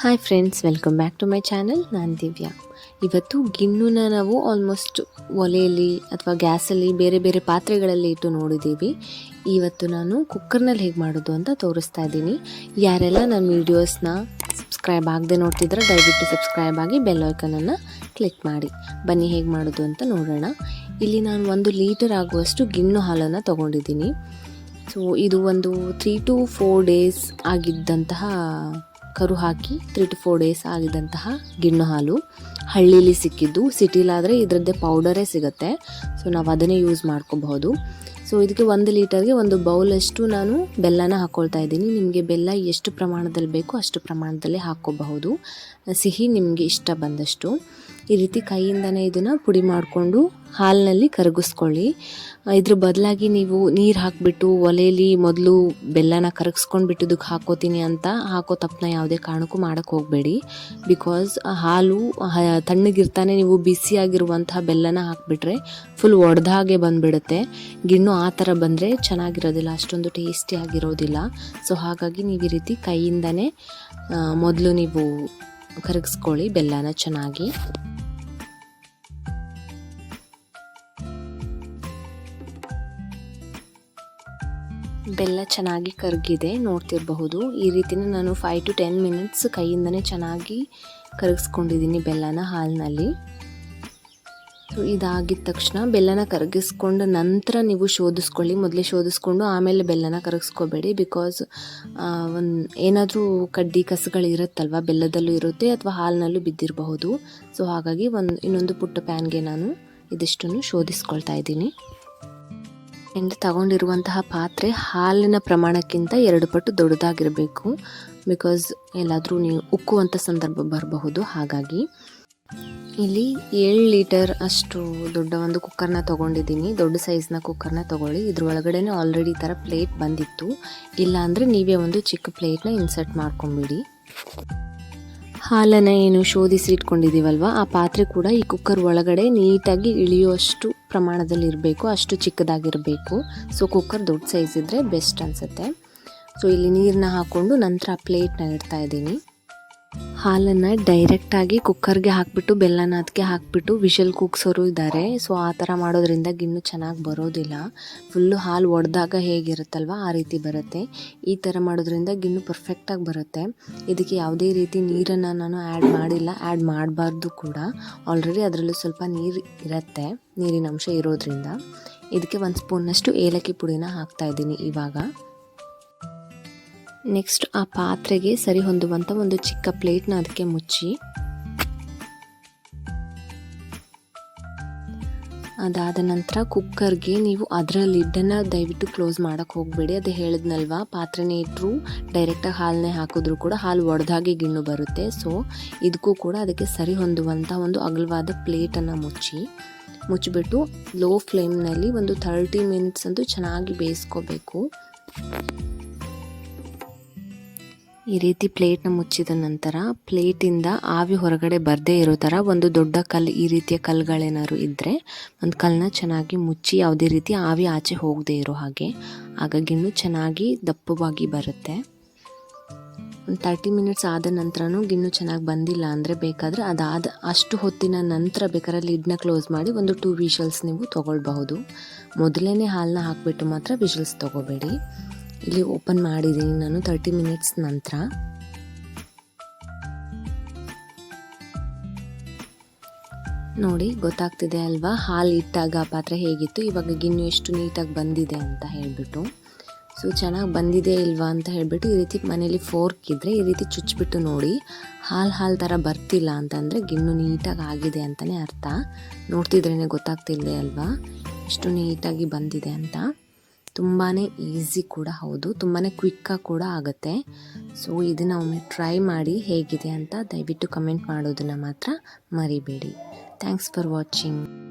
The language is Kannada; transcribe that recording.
Hi friends welcome back to my channel ನಾನು ದಿವ್ಯಾ. ಇವತ್ತು ಗಿಣ್ಣುನ ನಾವು ಆಲ್ಮೋಸ್ಟ್ ಒಲೆಯಲ್ಲಿ ಅಥವಾ ಗ್ಯಾಸಲ್ಲಿ ಬೇರೆ ಬೇರೆ ಪಾತ್ರೆಗಳಲ್ಲಿ ಇಟ್ಟು ನೋಡಿದ್ದೀವಿ. ಇವತ್ತು ನಾನು ಕುಕ್ಕರ್ನಲ್ಲಿ ಹೇಗೆ ಮಾಡೋದು ಅಂತ ತೋರಿಸ್ತಾ ಇದ್ದೀನಿ. ಯಾರೆಲ್ಲ ನನ್ನ ವೀಡಿಯೋಸ್ನ ಸಬ್ಸ್ಕ್ರೈಬ್ ಆಗದೆ ನೋಡ್ತಿದ್ರೆ ದಯವಿಟ್ಟು ಸಬ್ಸ್ಕ್ರೈಬ್ ಆಗಿ ಬೆಲ್ ಐಕನನ್ನು ಕ್ಲಿಕ್ ಮಾಡಿ. ಬನ್ನಿ ಹೇಗೆ ಮಾಡೋದು ಅಂತ ನೋಡೋಣ. ಇಲ್ಲಿ ನಾನು ಒಂದು ಲೀಟರ್ ಆಗುವಷ್ಟು ಗಿಣ್ಣು ಹಾಲನ್ನು ತೊಗೊಂಡಿದ್ದೀನಿ. ಸೊ ಇದು ಒಂದು ತ್ರೀ ಟು ಫೋರ್ ಡೇಸ್ ಆಗಿದ್ದಂತಹ ಕರು ಹಾಕಿ ತ್ರೀ ಟು ಫೋರ್ ಡೇಸ್ ಆಗಿದಂತಹ ಗಿಣ್ಣು ಹಾಲು ಹಳ್ಳೀಲಿ ಸಿಕ್ಕಿದ್ದು. ಸಿಟಿಲಾದರೆ ಇದರದ್ದೇ ಪೌಡರೇ ಸಿಗುತ್ತೆ. ಸೊ ನಾವು ಅದನ್ನೇ ಯೂಸ್ ಮಾಡ್ಕೋಬಹುದು. ಸೊ ಇದಕ್ಕೆ ಒಂದು ಲೀಟರ್ಗೆ ಒಂದು ಬೌಲಷ್ಟು ನಾನು ಬೆಲ್ಲನ ಹಾಕ್ಕೊಳ್ತಾ ಇದ್ದೀನಿ. ನಿಮಗೆ ಬೆಲ್ಲ ಎಷ್ಟು ಪ್ರಮಾಣದಲ್ಲಿ ಬೇಕೋ ಅಷ್ಟು ಪ್ರಮಾಣದಲ್ಲಿ ಹಾಕ್ಕೋಬಹುದು. ಸಿಹಿ ನಿಮಗೆ ಇಷ್ಟ ಬಂದಷ್ಟು. ಈ ರೀತಿ ಕೈಯಿಂದನೇ ಇದನ್ನು ಪುಡಿ ಮಾಡಿಕೊಂಡು ಹಾಲಿನಲ್ಲಿ ಕರಗಿಸ್ಕೊಳ್ಳಿ. ಇದ್ರ ಬದಲಾಗಿ ನೀವು ನೀರು ಹಾಕಿಬಿಟ್ಟು ಒಲೆಯಲ್ಲಿ ಮೊದಲು ಬೆಲ್ಲನ ಕರಗಿಸ್ಕೊಂಡು ಬಿಟ್ಟಿದ್ದಕ್ಕೆ ಹಾಕೋತೀನಿ ಅಂತ ಹಾಕೋ ತಪ್ಪನ್ನ ಯಾವುದೇ ಕಾರಣಕ್ಕೂ ಮಾಡೋಕ್ಕೆ ಹೋಗಬೇಡಿ. ಬಿಕಾಸ್ ಹಾಲು ತಣ್ಣಗಿರ್ತಾನೆ ನೀವು ಬಿಸಿಯಾಗಿರುವಂತಹ ಬೆಲ್ಲನ ಹಾಕಿಬಿಟ್ರೆ ಫುಲ್ ಒಡೆದಾಗೆ ಬಂದುಬಿಡುತ್ತೆ. ಗಿಣ್ಣು ಆ ಥರ ಬಂದರೆ ಚೆನ್ನಾಗಿರೋದಿಲ್ಲ, ಅಷ್ಟೊಂದು ಟೇಸ್ಟಿ ಆಗಿರೋದಿಲ್ಲ. ಸೊ ಹಾಗಾಗಿ ನೀವು ಈ ರೀತಿ ಕೈಯಿಂದನೇ ಮೊದಲು ನೀವು ಕರಗಿಸ್ಕೊಳ್ಳಿ ಬೆಲ್ಲನ ಚೆನ್ನಾಗಿ. ಬೆಲ್ಲ ಚೆನ್ನಾಗಿ ಕರಗಿದೆ, ನೋಡ್ತಿರಬಹುದು. ಈ ರೀತಿನೇ ನಾನು ಫೈವ್ ಟು ಟೆನ್ ಮಿನಿಟ್ಸ್ ಕೈಯಿಂದನೇ ಚೆನ್ನಾಗಿ ಕರಗಿಸ್ಕೊಂಡಿದ್ದೀನಿ ಬೆಲ್ಲನ ಹಾಲಿನಲ್ಲಿ. ಸೊ ಇದಾಗಿದ ತಕ್ಷಣ ಬೆಲ್ಲನ ಕರಗಿಸ್ಕೊಂಡ ನಂತರ ನೀವು ಶೋಧಿಸ್ಕೊಳ್ಳಿ. ಮೊದಲೇ ಶೋಧಿಸ್ಕೊಂಡು ಆಮೇಲೆ ಬೆಲ್ಲನ ಕರಗಿಸ್ಕೋಬೇಡಿ ಬಿಕಾಸ್ ಒಂದು ಏನಾದರೂ ಕಡ್ಡಿ ಕಸಗಳು ಇರುತ್ತಲ್ವ, ಬೆಲ್ಲದಲ್ಲೂ ಇರುತ್ತೆ ಅಥವಾ ಹಾಲಿನಲ್ಲೂ ಬಿದ್ದಿರಬಹುದು. ಸೊ ಹಾಗಾಗಿ ಒಂದು ಇನ್ನೊಂದು ಪುಟ್ಟ ಪ್ಯಾನ್ಗೆ ನಾನು ಇದಿಷ್ಟನ್ನು ಶೋಧಿಸ್ಕೊಳ್ತಾ ಇದ್ದೀನಿ. ಆ್ಯಂಡ್ ತಗೊಂಡಿರುವಂತಹ ಪಾತ್ರೆ ಹಾಲಿನ ಪ್ರಮಾಣಕ್ಕಿಂತ ಎರಡು ಪಟ್ಟು ದೊಡ್ಡದಾಗಿರಬೇಕು. ಬಿಕಾಸ್ ಎಲ್ಲಾದರೂ ನೀವು ಉಕ್ಕುವಂಥ ಸಂದರ್ಭ ಬರಬಹುದು. ಹಾಗಾಗಿ ಇಲ್ಲಿ ಏಳು ಲೀಟರ್ ಅಷ್ಟು ದೊಡ್ಡ ಒಂದು ಕುಕ್ಕರ್ನ ತೊಗೊಂಡಿದ್ದೀನಿ. ದೊಡ್ಡ ಸೈಜ್ನ ಕುಕ್ಕರ್ನ ತೊಗೊಳ್ಳಿ. ಇದ್ರ ಒಳಗಡೆನೇ ಆಲ್ರೆಡಿ ಈ ಥರ ಪ್ಲೇಟ್ ಬಂದಿತ್ತು. ಇಲ್ಲಾಂದರೆ ನೀವೇ ಒಂದು ಚಿಕ್ಕ ಪ್ಲೇಟ್ನ ಇನ್ಸರ್ಟ್ ಮಾಡ್ಕೊಂಬಿಡಿ. ಹಾಲನ್ನು ಏನು ಶೋಧಿಸಿ ಇಟ್ಕೊಂಡಿದ್ದೀವಲ್ವ? ಆ ಪಾತ್ರೆ ಕೂಡ ಈ ಕುಕ್ಕರ್ ಒಳಗಡೆ ನೀಟಾಗಿ ಇಳಿಯುವಷ್ಟು ಪ್ರಮಾಣದಲ್ಲಿ ಇರಬೇಕು, ಅಷ್ಟು ಚಿಕ್ಕದಾಗಿರಬೇಕು. ಸೊ ಕುಕ್ಕರ್ ದೊಡ್ಡ ಸೈಜ್ ಇದ್ದರೆ ಬೆಸ್ಟ್ ಅನಿಸುತ್ತೆ. ಸೊ ಇಲ್ಲಿ ನೀರನ್ನ ಹಾಕ್ಕೊಂಡು ನಂತರ ಪ್ಲೇಟ್ನ ಇಡ್ತಾ ಇದ್ದೀನಿ. ಹಾಲನ್ನು ಡೈರೆಕ್ಟಾಗಿ ಕುಕ್ಕರ್ಗೆ ಹಾಕಿಬಿಟ್ಟು, ಬೆಲ್ಲನ ಅದಕ್ಕೆ ಹಾಕಿಬಿಟ್ಟು ವಿಷಲ್ ಕುಕ್ಸೋರು ಇದ್ದಾರೆ ಸೊ ಆ ಥರ ಮಾಡೋದ್ರಿಂದ ಗಿಣ್ಣು ಚೆನ್ನಾಗಿ ಬರೋದಿಲ್ಲ. ಫುಲ್ಲು ಹಾಲು ಒಡೆದಾಗ ಹೇಗಿರುತ್ತಲ್ವ, ಆ ರೀತಿ ಬರುತ್ತೆ. ಈ ಥರ ಮಾಡೋದ್ರಿಂದ ಗಿಣ್ಣು ಪರ್ಫೆಕ್ಟಾಗಿ ಬರುತ್ತೆ. ಇದಕ್ಕೆ ಯಾವುದೇ ರೀತಿ ನೀರನ್ನು ನಾನು ಆ್ಯಡ್ ಮಾಡಿಲ್ಲ ಆ್ಯಡ್ ಮಾಡಬಾರ್ದು ಕೂಡ. ಆಲ್ರೆಡಿ ಅದರಲ್ಲೂ ಸ್ವಲ್ಪ ನೀರು ಇರುತ್ತೆ, ನೀರಿನ ಅಂಶ ಇರೋದ್ರಿಂದ. ಇದಕ್ಕೆ ಒಂದು ಸ್ಪೂನಷ್ಟು ಏಲಕ್ಕಿ ಪುಡಿನ ಹಾಕ್ತಾ ಇದ್ದೀನಿ ಇವಾಗ. ನೆಕ್ಸ್ಟ್ ಆ ಪಾತ್ರೆಗೆ ಸರಿ ಹೊಂದುವಂಥ ಒಂದು ಚಿಕ್ಕ ಪ್ಲೇಟ್ನ ಅದಕ್ಕೆ ಮುಚ್ಚಿ. ಅದಾದ ನಂತರ ಕುಕ್ಕರ್ಗೆ ನೀವು ಅದರ ಲಿಡ್ಡನ್ನು ದಯವಿಟ್ಟು ಕ್ಲೋಸ್ ಮಾಡೋಕ್ಕೆ ಹೋಗಬೇಡಿ. ಅದು ಹೇಳಿದ್ನಲ್ವ? ಪಾತ್ರೆನೇ ಇಟ್ಟರು ಡೈರೆಕ್ಟಾಗಿ ಹಾಲನ್ನೇ ಹಾಕಿದ್ರು ಕೂಡ ಹಾಲು ಒಡೆದಾಗೆ ಗಿಣ್ಣು ಬರುತ್ತೆ. ಸೊ ಇದಕ್ಕೂ ಕೂಡ ಅದಕ್ಕೆ ಸರಿ ಹೊಂದುವಂಥ ಒಂದು ಅಗಲವಾದ ಪ್ಲೇಟನ್ನು ಮುಚ್ಚಿ. ಮುಚ್ಚಿಬಿಟ್ಟು ಲೋ ಫ್ಲೇಮ್ನಲ್ಲಿ ಒಂದು ಥರ್ಟಿ ಮಿನಿಟ್ಸ್ ಅಂತೂ ಚೆನ್ನಾಗಿ ಬೇಯಿಸ್ಕೋಬೇಕು. ಈ ರೀತಿ ಪ್ಲೇಟ್ನ ಮುಚ್ಚಿದ ನಂತರ ಪ್ಲೇಟಿಂದ ಆವಿ ಹೊರಗಡೆ ಬರದೇ ಇರೋ ಥರ ಒಂದು ದೊಡ್ಡ ಕಲ್ಲು, ಈ ರೀತಿಯ ಕಲ್ಲುಗಳೇನಾದ್ರು ಇದ್ದರೆ ಒಂದು ಕಲ್ಲನ್ನ ಚೆನ್ನಾಗಿ ಮುಚ್ಚಿ ಯಾವುದೇ ರೀತಿ ಆವಿ ಆಚೆ ಹೋಗದೇ ಇರೋ ಹಾಗೆ. ಹಾಗಾಗಿ ಗಿಣ್ಣು ಚೆನ್ನಾಗಿ ದಪ್ಪವಾಗಿ ಬರುತ್ತೆ. ಒಂದು ತರ್ಟಿ ಮಿನಿಟ್ಸ್ ಆದ ನಂತರನೂ ಗಿಣ್ಣು ಚೆನ್ನಾಗಿ ಬಂದಿಲ್ಲ ಅಂದರೆ ಬೇಕಾದರೆ ಅದಾದ ಅಷ್ಟು ಹೊತ್ತಿನ ನಂತರ ಬೇಕಾದ್ರೆ ಲಿಡ್ನ ಕ್ಲೋಸ್ ಮಾಡಿ ಒಂದು ಟೂ ವಿಷಲ್ಸ್ ನೀವು ತೊಗೊಳ್ಬಹುದು. ಮೊದಲೇ ಹಾಲನ್ನ ಹಾಕಿಬಿಟ್ಟು ಮಾತ್ರ ವಿಷಲ್ಸ್ ತೊಗೋಬೇಡಿ. ಇಲ್ಲಿ ಓಪನ್ ಮಾಡಿದ್ದೀನಿ ನಾನು ತರ್ಟಿ ಮಿನಿಟ್ಸ್ ನಂತರ. ನೋಡಿ, ಗೊತ್ತಾಗ್ತಿದೆ ಅಲ್ವಾ? ಹಾಲು ಇಟ್ಟಾಗ ಪಾತ್ರೆ ಹೇಗಿತ್ತು? ಇವಾಗ ಗಿಣ್ಣು ಎಷ್ಟು ನೀಟಾಗಿ ಬಂದಿದೆ ಅಂತ ಹೇಳಿಬಿಟ್ಟು. ಸೊ, ಚೆನ್ನಾಗಿ ಬಂದಿದೆ ಇಲ್ವಾ ಅಂತ ಹೇಳಿಬಿಟ್ಟು ಈ ರೀತಿ ಮನೇಲಿ ಫೋರ್ಕ್ ಇದ್ದರೆ ಈ ರೀತಿ ಚುಚ್ಚಿಬಿಟ್ಟು ನೋಡಿ, ಹಾಲು ಹಾಲು ಥರ ಬರ್ತಿಲ್ಲ ಅಂತಂದರೆ ಗಿಣ್ಣು ನೀಟಾಗಿ ಆಗಿದೆ ಅಂತಲೇ ಅರ್ಥ. ನೋಡ್ತಿದ್ರೇ ಗೊತ್ತಾಗ್ತಿಲ್ಲ ಅಲ್ವಾ? ಎಷ್ಟು ನೀಟಾಗಿ ಬಂದಿದೆ ಅಂತ. ತುಂಬಾ ಈಸಿ ಕೂಡ ಹೌದು. ತುಂಬಾ ಕ್ವಿಕ್ಕಾಗಿ ಕೂಡ ಆಗುತ್ತೆ. ಸೊ ಇದನ್ನು ಒಮ್ಮೆ ಟ್ರೈ ಮಾಡಿ ಹೇಗಿದೆ ಅಂತ ದಯವಿಟ್ಟು ಕಮೆಂಟ್ ಮಾಡೋದನ್ನು ಮಾತ್ರ ಮರಿಬೇಡಿ. Thanks for watching